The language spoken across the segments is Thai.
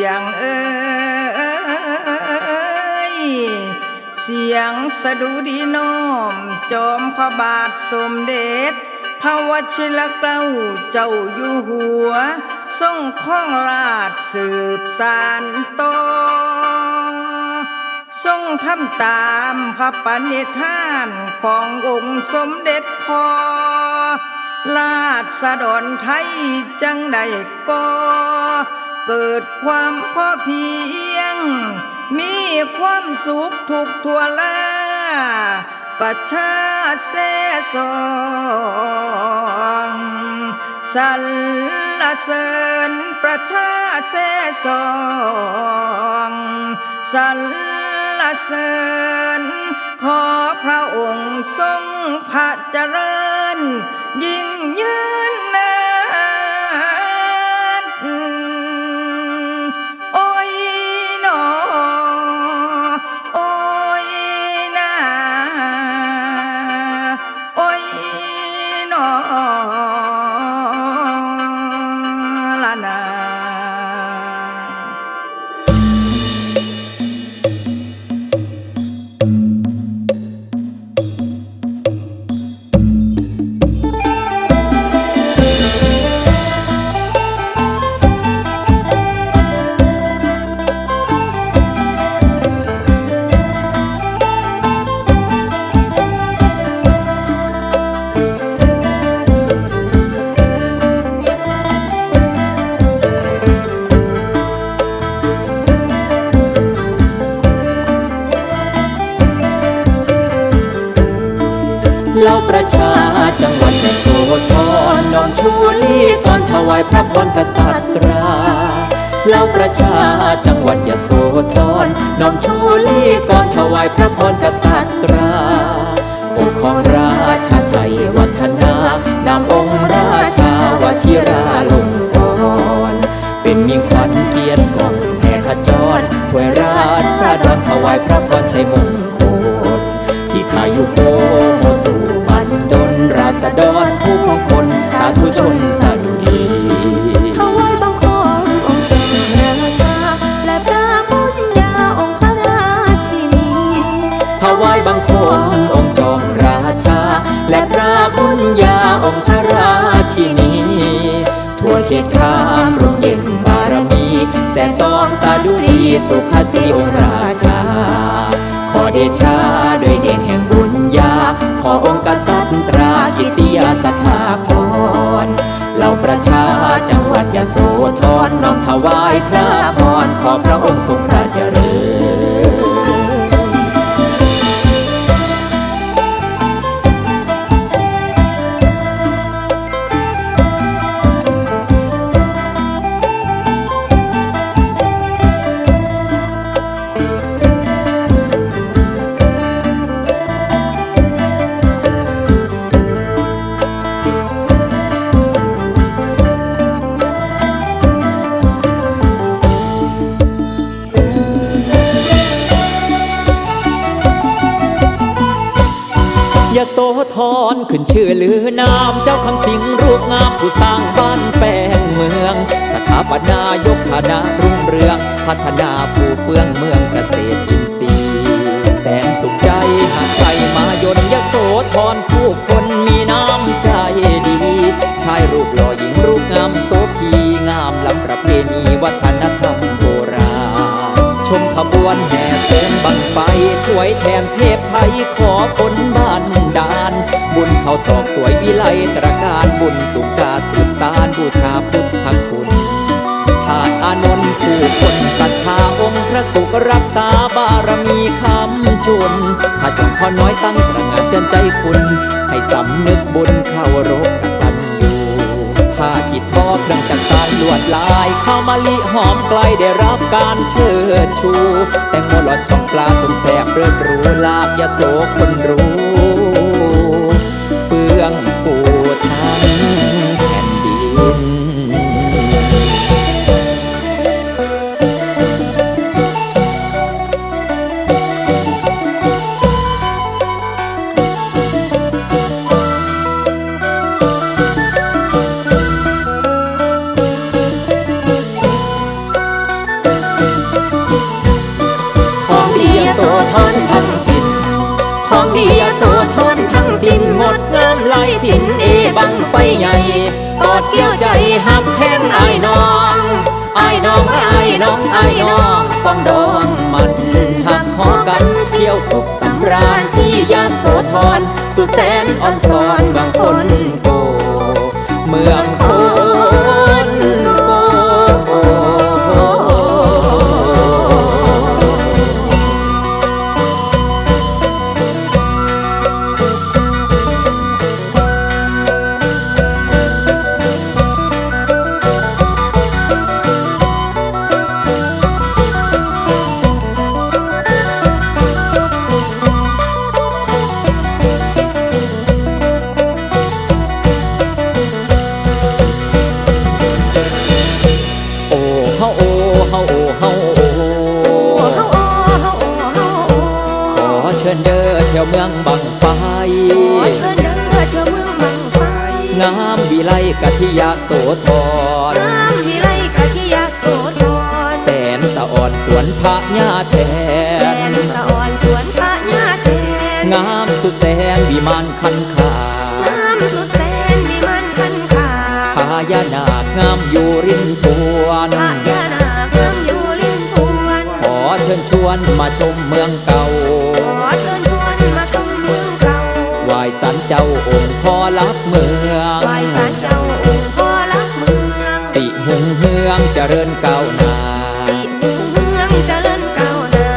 เสียงเอ้ยเสียงสะดุดีโน้มจอมพระบาทสมเด็จพระวชิรเกล้าเจ้าอยู่หัว ทรงข้องราชสืบสานต่อทรงทำตามพระปณิธานขององค์สมเด็จพ่อราชดรไทยจังใดก็ เกิดความพอเพียง มีความสุขทุกทั่วลาประชาเสสองสรรเสริญประชาเสสองสรรเสริญขอพระองค์ทรงพระเจริญ ยิ่งยืน ประชาจังหวัดยโสธรน้อมชูลีก่อนถวายพระพรกษัตราเล่าประชาจังหวัดยโสธรน้อมชูลีก่อนถวายพระพรกษัตราองค์ของราชาไทยวัฒนานามองค์ราชาวชิราลงกรเป็นมิ่งขวัญเกียรติกองแผ่ขจรถวยราชสาดอนถวายพระพรชัยมงคลามร่มเย็นบารมีแสนสองสาดุรีสุภาษีองค์ราชา ขอเดชาด้วยเดชแห่งบุญญา ขอองค์กษัตริย์ตรากิติยาสถาพรเหล่าประชาจังหวัดยโสธรน้อมถวายพระพรขอพระองค์ทรงพระเจริญ ขึ้นชื่อลือนามเจ้าคำสิงรูปงามผู้สร้างบ้านแปลงเมือง สถาปนายกฐานะรุ่งเรือง พัฒนาผู้เฟื่องเมืองเกษตรอินทรีย์ แสนสุขใจหากใครมายนยโสธรผู้คนมีน้ำใจดี ชายรูปหล่อหญิงรูปงามโสภีงามลำประเพณีวัฒนธรรมโบราณชมขบวนแห่เสริมบังไฟถวยแทนเทพไทยขอคนบ้านดาน บุญเขาตอกสวยวิไลตระการบุญตุกกาสืบสารบูชาพุทธคุณทานอานนท์ผู้คนศรัทธาองค์พระสุขรักษาบารมีคำจุน ถ้าจงพอน้อยตั้งตระงานเตือนใจคุณ ให้สำนึกบุญเข้ารบกตันอยู่ผ้าขีดทอเครื่องจักสานลวดลายข้าวมะลิหอมไกลได้รับการเชิดชู แตงโมหลอดช่องปลาสมแสบเริ่มรู้ลาบยาโสคนรู้ สินเอบังไฟใหญ่กอดเกี่ยวใจหักแทงไอ้ายน้องไอ้ายน้องไอ้ายน้องไอ้ายน้องป้องดองมันหักหอกันเที่ยวสุขสำราญที่ยาโสธรสุดแสนอ่อนสอนบางคนโกเมืองโค ไฟขอเชิญเด้อเที่ยวเมืองบังไฟงามวิไลกะทิยาโสธร น้ำที่ไรกะทิยาโสธรแสนสะอ่อนสวนพระญาแทแสนนสะอ่อนสวนพระญาแทนงามสุดแสนวิมานคันคาน้ำสุดแสนมีมันคันคาพญานาคงามอยู่ริมทวน พระยานาคงามอยู่ริมทวน ขอเชิญชวนมาชมเมืองเก่า เจ้าองค์พ่อรับเมืองไหว้ศาลเจ้าองค์พ่อรักเมืองสิหุงเฮืองเจริญก้าวหน้าสิหุ่งเมืองเจริญก้าวหน้า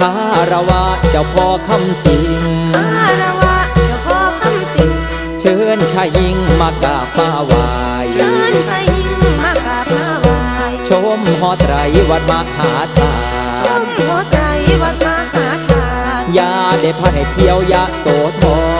คารวะเจ้าพ่อคำสิงคารวะเจ้าพ่อคำสิงเชิญชายหญิงมากราบป้าไหวายเชิญชายหญิงมากราบมาไหว้ชมหอไตรวัดมหาทาชมนหัวใจวัดมหาทานยาได้พาให้เที่ยวยะโสธอย่าร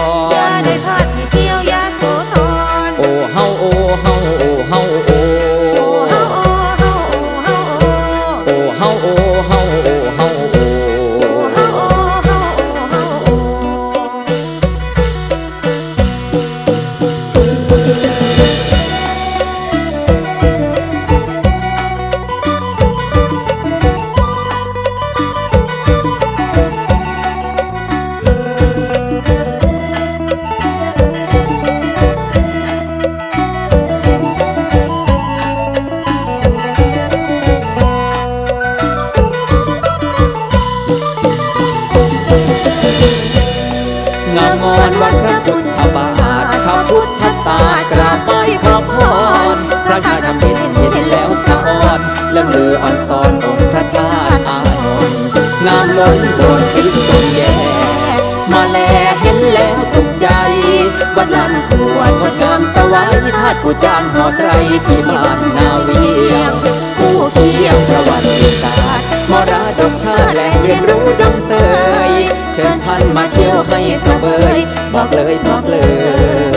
งามอนวัดพระพุทธบาทชาวพุทธศาสตร์กราบไหว้ขอพรพระชาทำเห็นเห็นแล้วสะอ่อนเรื่องลืออ่อนซ้อนองค์พระธาตุอานนท์งามล้นโดนพิษทรงแย่มาแลเห็นแล้วสุขใจ วัดลำขวดงดงามสวายธาตุกูจานหอไตรที่บ้านนาเวียงผู้เคียงประวัติศาสตร์มรดกชาติแล เลยบอกเลย